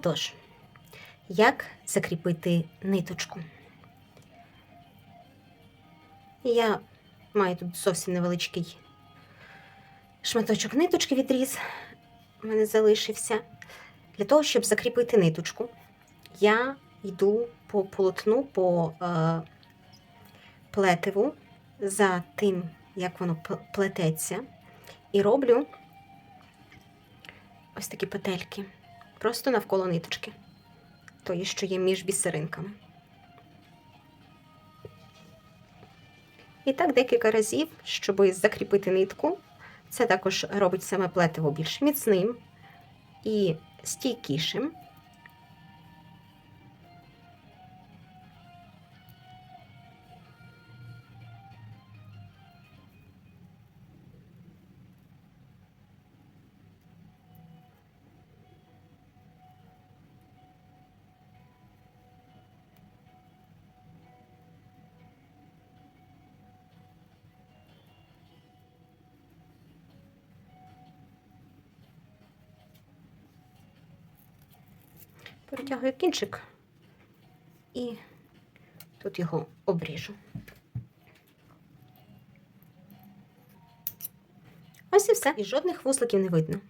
Отож, як закріпити ниточку? Я маю тут зовсім невеличкий шматочок ниточки відріз. У мене залишився. Для того, щоб закріпити ниточку, я йду по полотну, по е, плетиву за тим, як воно плететься, і роблю ось такі петельки. Просто навколо ниточки, тої, що є між бісеринками. І так декілька разів, щоб закріпити нитку. Це також робить саме плетиво більш міцним і стійкішим. Перетягую кінчик і тут його обріжу. Ось і все. І жодних вузликів не видно.